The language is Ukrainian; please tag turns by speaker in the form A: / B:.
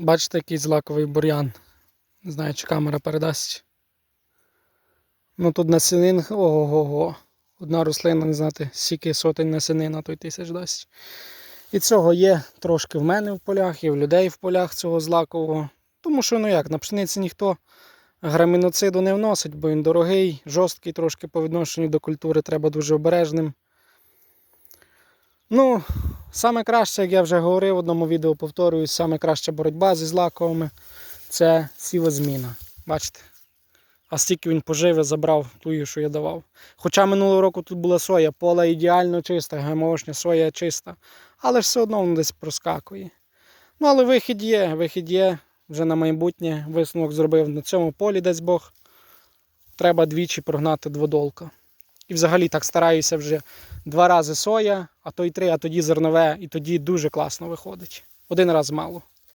A: Бачите, який злаковий бур'ян. Не знаю, чи камера передасть. Ну тут насінин, ого-го. Одна рослина, не знати, скільки сотень насінин на той тисяч дасть. І цього є трошки в мене в полях, і в людей в полях цього злакового. Тому що, ну як, на пшениці ніхто граміноциду не вносить, бо він дорогий, жорсткий трошки по відношенню до культури, треба дуже обережним. Ну, саме краще, як я вже говорив в одному відео, повторююсь, саме краща боротьба зі злаковими це сівозміна. Бачите? А стільки він поживи забрав тую, що я давав. Хоча минулого року тут була соя, поле ідеально чисте, ГМОшня соя чиста. Але ж все одно воно десь проскакує. Ну, але вихід є, вихід є. Вже на майбутнє висновок зробив на цьому полі, десь Бог. Треба двічі прогнати дводолка. І взагалі так стараюся вже два рази соя, а то й три, а тоді зернове, і тоді дуже класно виходить. Один раз мало.